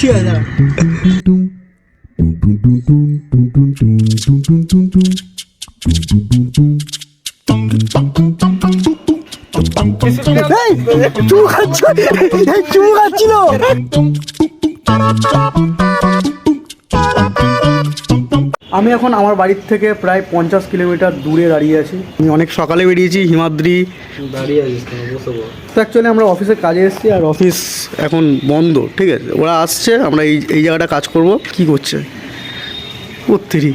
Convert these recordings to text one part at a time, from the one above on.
ঠিক আছে দাঁড়া। এই, চুমু খাচ্ছ এই, চুমু খাচ্ছিল আমি এখন আমার বাড়ির থেকে প্রায় পঞ্চাশ কিলোমিটার দূরে দাঁড়িয়ে আছি। আমি অনেক সকালে বেরিয়েছি হিমাদ্রি। তো অ্যাকচুয়ালি আমরা অফিসে কাজে এসেছি আর অফিস এখন বন্ধ ঠিক আছে? ওরা আসছে আমরা এই এই জায়গাটা কাজ করব। কি করছে? উত্তরি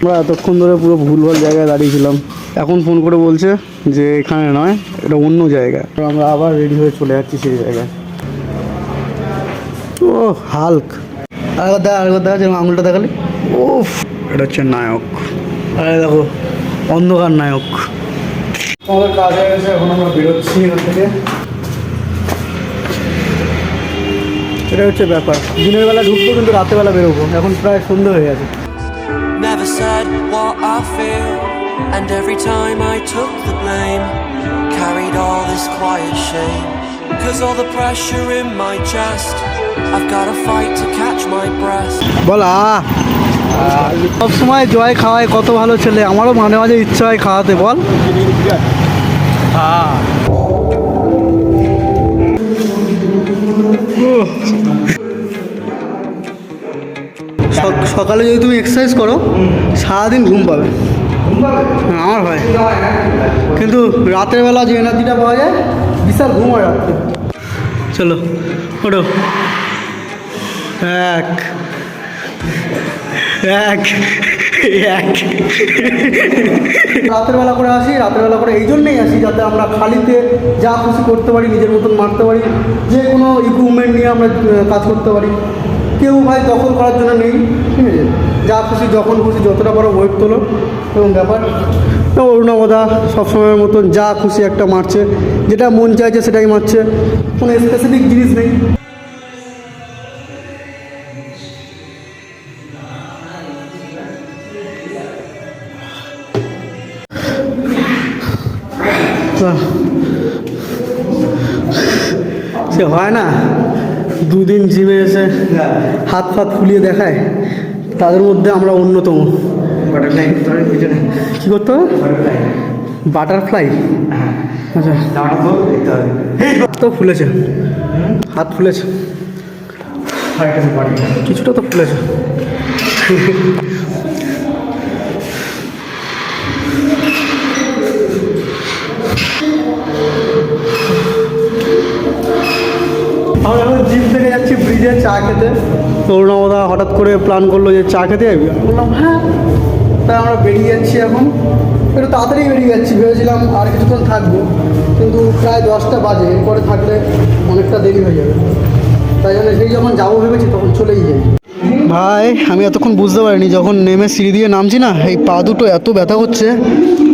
আমরা এতক্ষণ ধরে পুরো ভুলভাল জায়গায় দাঁড়িয়েছিলাম। এখন ফোন করে বলছে যে এখানে নয় এটা অন্য জায়গা। আমরা আবার রেডি হয়ে চলে যাচ্ছি সেই জায়গায়। ও হাল্ক। আরেকবার দেখা যেরকম আঙুলটা দেখালি। ওফ এটা হচ্ছে নায়ক। আরে দেখো অন্ধকার নায়ক। আমাদের কাজ হয়ে গেছে এখন আমরা বেরোচ্ছি এখান থেকে। এটা হচ্ছে ব্যাপার। দিনের বেলা ঢুকবো কিন্তু রাতের বেলা বেরোবো। এখন প্রায় সন্ধ্যে হয়ে গেছে। Never said what I feel, and every time I took the blame, carried all this quiet shame. Cause all the pressure in my chest, I've gotta fight to catch বলা সব সময় জয় খাওয়ায় কত ভালো ছেলে। আমারও মাঝে মাঝে ইচ্ছা হয় খাওয়াতে বল। সক- সকালে যদি তুমি এক্সারসাইজ করো সারাদিন ঘুম পাবে। আমার হয়। কিন্তু রাতের বেলা যে এনার্জিটা পাওয়া যায় বিশাল ঘুম হয় রাত্রে। চলো ওঠো। এক এক এক। রাতের বেলা করে আসি রাতের বেলা করে এই জন্যই আসি যাতে আমরা খালিতে যা খুশি করতে পারি নিজের মতন মারতে পারি যে কোনো ইকুইপমেন্ট নিয়ে আমরা কাজ করতে পারি। কেউ ভাই দখল করার জন্য নেই ঠিক আছে? যা খুশি যখন খুশি যতটা বড় ওয়েট তোলো। এবং ব্যাপার তো অরুণাবদা সবসময়ের মতন যা খুশি একটা মারছে। যেটা মন চাইছে সেটাই মারছে। কোনো স্পেসিফিক জিনিস নেই। সে হয় না? দুদিন জিমে এসে হাত ফাত ফুলিয়ে দেখায়? তাদের মধ্যে আমরা অন্যতম। কী করতে হবে? বাটারফ্লাই বাটারফ্লাই আচ্ছা। তো ফুলেছে। হাত ফুলেছে। কিছুটা তো ফুলেছে। আমরা এখন জিম থেকে যাচ্ছি ব্রিজে চা খেতে। অরুণাবদা হঠাৎ করে প্ল্যান করল যে চা খেতে যাবি? বললাম হ্যাঁ। তাই আমরা বেরিয়ে যাচ্ছি এখন। একটু তাড়াতাড়ি বেরিয়ে যাচ্ছি। ভেবেছিলাম আর কিছুক্ষণ থাকব কিন্তু প্রায় দশটা বাজে। এরপরে থাকলে অনেকটা দেরি হয়ে যাবে। তাই জন্য সেই যখন যাব ভেবেছি তখন চলেই যাই। ভাই আমি এতক্ষণ বুঝতে পারিনি যখন নেমে সিঁড়ি দিয়ে নামছি না এই পা দুটো এত ব্যথা উম,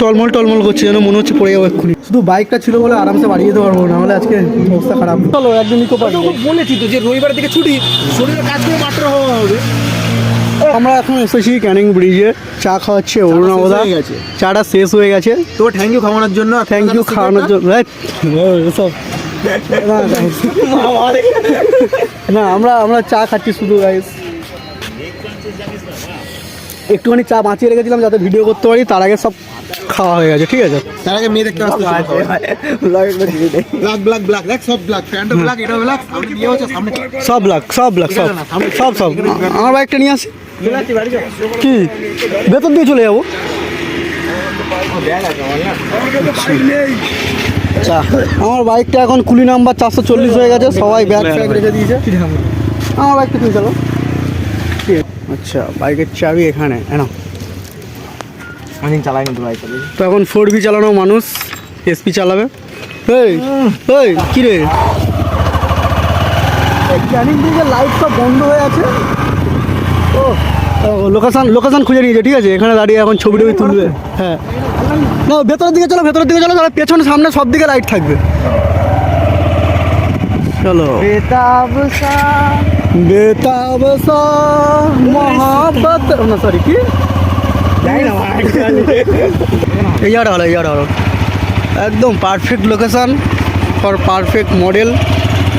টলমল টলমল করছে যেন মনে হচ্ছে পড়ে যাব এক্ষুনি। শুধু বাইকটা ছিল বলে আরামসে বাড়িয়ে যেতে পারব না হলে আজকে অবস্থা খারাপ। চলো একদিন ইকো পার্টি বলেছি তো যে রবিবার থেকে ছুটি শরীরের কাজ করে মাত্র হওয়া হবে। আমরা এখন এসেছি ক্যানিং ব্রিজে চা খাওয়াচ্ছে অরুণাবদা হয়ে গেছে। চাটা শেষ হয়ে গেছে। তো থ্যাংক ইউ খাওয়ানোর জন্য থ্যাংক ইউ খাওয়ানোর জন্য না, না। আমরা আমরা চা খাচ্ছি শুধু গাইস একটুখানি চা বাঁচিয়ে রেখেছিলাম যাতে ভিডিও করতে পারি তার আগে সব খাওয়া হয়ে গেছে ঠিক আছে? তার আগে মেয়ে দেখতে আসতে ব্ল্যাক ব্ল্যাক ব্ল্যাক দেখ সব ব্ল্যাক প্যান্টও সামনে সব সব সব সব সব। আমার বাইকটা নিয়ে আসি? কি? ভেতর দিয়ে চলে যাব? আচ্ছা আমার বাইকটা এখন কুলি নাম্বার চারশো চল্লিশ হয়ে গেছে সবাই ব্যাগ ফ্যাগ রেখে দিয়েছে। আমার বাইকটা তুমি চালো। আচ্ছা বাইকের চাবি এখানে এনা আমি চালাই কিন্তু বাইক তো এখন ফোর বি চালানো মানুষ এসপি চালাবে। এই এই কী রে? ক্যানিং ব্রিজের লাইট সব বন্ধ হয়ে আছে। ও লোকেশান লোকেশান খুঁজে নিয়েছে ঠিক আছে? এখানে দাঁড়িয়ে এখন ছবি টবি তুলবে। হ্যাঁ। না ভেতরের দিকে চলো ভেতরের দিকে চলো তাহলে পেছনে সামনে সব দিকে লাইট থাকবে। চলো। বেতাব মহাবত না সরি কি? ভালো এই জায়গাটা ভালো একদম perfect location for perfect model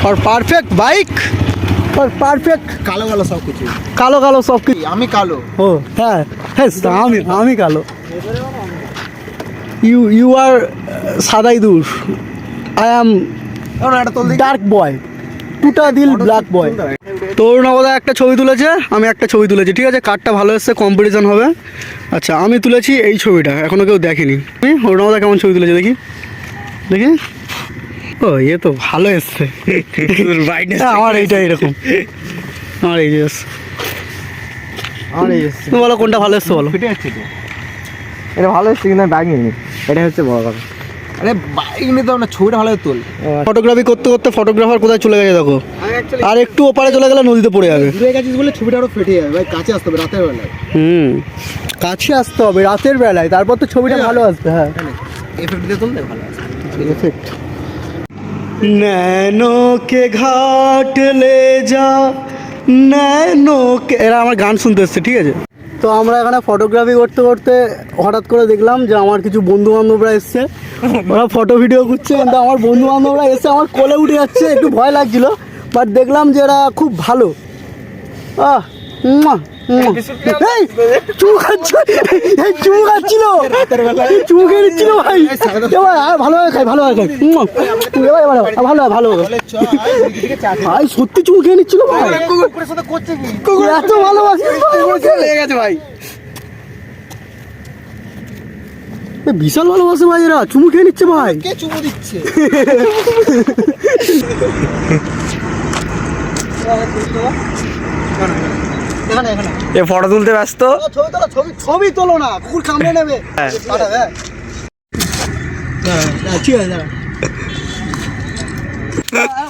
for perfect bike for perfect কালো কালো সব কিছু। কালো কালো সব কিছু আমি কালো। ও হ্যাঁ হ্যাঁ আমি আমি কালো। ইউ ইউ আর সাদাই দূর। আই অ্যাম ডার্ক বয় টুটা দিল ব্ল্যাক বয় তরুণাবদা একটা ছবি তুলেছে আমি একটা ছবি তুলেছি ঠিক আছে? কার্ডটা ভালো এসছে কম্পিটিশন হবে। আচ্ছা আমি তুলেছি এই ছবিটা এখনও কেউ দেখেনি। আমি অরুণাবদা কেমন ছবি তুলেছে দেখি? দেখি? ও ইয়ে তো ভালো এসছে। হ্যাঁ, আমার এইটা এরকম। আমার এই যে তুমি বলো কোনটা ভালো এসছে বলো। এটা ভালো এসছে কিন্তু ব্যাগ নিইনি এটা হচ্ছে বড় কথা। আরে বাইক নিতে হবে না ছবিটা ভালো করে তোল ফটোগ্রাফি করতে করতে ফটোগ্রাফার কোথায় চলে গেছে দেখো আর একটু ওপারে চলে গেলে নদীতে পড়ে যাবে দূরে গেছিস বলে ছবিটা আরো ফেটে যাবে ভাই কাছে আসতে হবে রাতের বেলায় হুম কাছে আসতে হবে রাতের বেলায় তারপর তো ছবিটা ভালো আসবে হ্যাঁ এফেক্ট দিয়ে তুললে ভালো আছে इफेक्ट नैनो के घाट ले जा নैনো কে এরা আমার গান শুনতে এসছে ঠিক আছে তো আমরা এখানে ফটোগ্রাফি করতে করতে হঠাৎ করে দেখলাম যে আমার কিছু বন্ধু বান্ধবরা এসছে। ওরা ফটো ভিডিও করছে কিন্তু আমার বন্ধু বান্ধবরা এসে আমার কোলে উঠে যাচ্ছে, একটু ভয় লাগছিল বাট দেখলাম যে এরা খুব ভালো। আহ ভাই। সত্যি চুমু খেয়ে নিচ্ছিল এত ভালোবাসি ভাই বিশাল ভালোবাসে ভাই এরা। চুমু খেয়ে নিচ্ছে ভাই। কে চুমু দিচ্ছে? এ ফটো তুলতে ব্যস্ত। ছবি তোলো ছবি ছবি তোলো না কুকুর কামড়ে নেবে।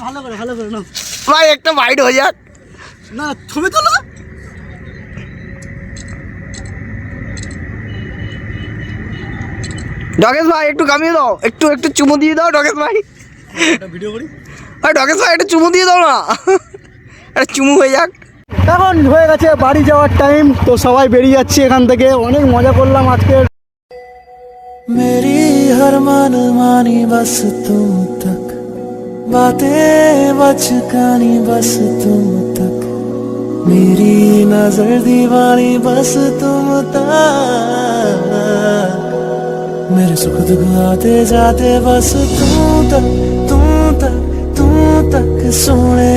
ভালো করে ভালো করে। ভাই একটা বাইট হয়ে যাক। না ছবি তোলো। ডগেশ ভাই একটু কামিয়ে দাও। একটু একটু চুমু দিয়ে দাও ডগেশ ভাই। ভিডিও করি। ভাই ডগেশ ভাই একটু চুমু দিয়ে দাও না। একটা চুমু হয়ে যাক। এখন হয়ে গেছে বাড়ি যাওয়ার টাইম তো সবাই বেরিয়ে যাচ্ছে এখান থেকে অনেক মজা করলাম আজকে मेरी हर मन मानी बस तुम तक बातें बचकानी बस तुम तक मेरी नजर दीवानी बस तुम तक मेरे सुख दुख आते जाते बस तू तक तू तक तू तक सोने